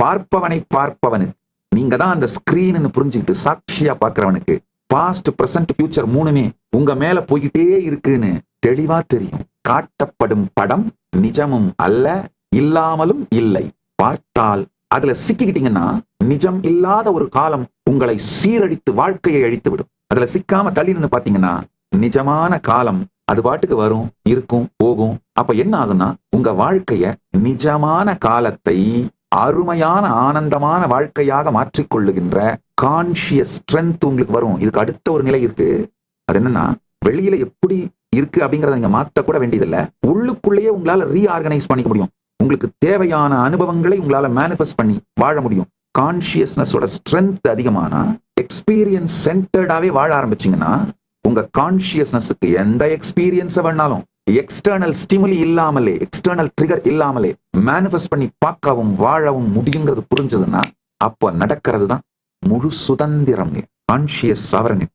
பார்ப்பவனை பார்ப்பவனுக்கு நீங்க தான் அந்த ஸ்கிரீன்னு புரிஞ்சுக்கிட்டு சாட்சியா பார்க்கறவனுக்கு பாஸ்ட் பிரசன்ட் ஃபியூச்சர் மூணுமே உங்க மேல போய்கிட்டே இருக்குன்னு தெளிவா தெரியும். காட்டப்படும் படம் நிஜமும் அல்ல இல்லாமலும் இல்லை. பார்த்தால் அதுல சிக்கிக்கிட்டீங்கன்னா நிஜம் இல்லாத ஒரு காலம் உங்களை சீரழித்து வாழ்க்கையை அழித்து விடும் அதுல சிக்காம தள்ளி நின்னு பாத்தீங்கன்னா நிஜமான காலம் அது பாட்டுக்கு வரும் இருக்கும் போகும். அப்ப என்ன ஆகும்னா உங்க வாழ்க்கைய நிஜமான காலத்தை அருமையான ஆனந்தமான வாழ்க்கையாக மாற்றிக்கொள்ளுகின்ற கான்சியஸ் ஸ்ட்ரென்த் உங்களுக்கு வரும். இதுக்கு அடுத்த ஒரு நிலை இருக்கு. அது என்னன்னா வெளியில எப்படி இருக்கு அப்படிங்கறத நீங்க மாத்த கூட வேண்டியதில்ல. உள்ளுக்குள்ளேயே உங்களால ரீஆர்கனைஸ் பண்ணிக்க முடியும். உங்களுக்கு தேவையான அனுபவங்களை உங்களால மேனிஃபெஸ்ட் பண்ணி வாழ முடியும். கான்சியஸ்னஸோட ஸ்ட்ரென்த் அதிகமானா எக்ஸ்பீரியன்ஸ் சென்டர்டாவே வாழ ஆரம்பிச்சீங்கன்னா உங்க கான்சியஸ்னஸுக்கு எந்த எக்ஸ்பீரியன்ஸை வேணாலும் எக்ஸ்டர்னல் ஸ்டிமுலி இல்லாமலே எக்ஸ்டர்னல் ட்ரிகர் இல்லாமலே மேனிஃபெஸ்ட் பண்ணி பார்க்கவும் வாழவும் முடியுங்கிறது புரிஞ்சதுன்னா அப்போ நடக்கிறது தான் முழு சுதந்திரம் கான்சியஸ் சாவரனி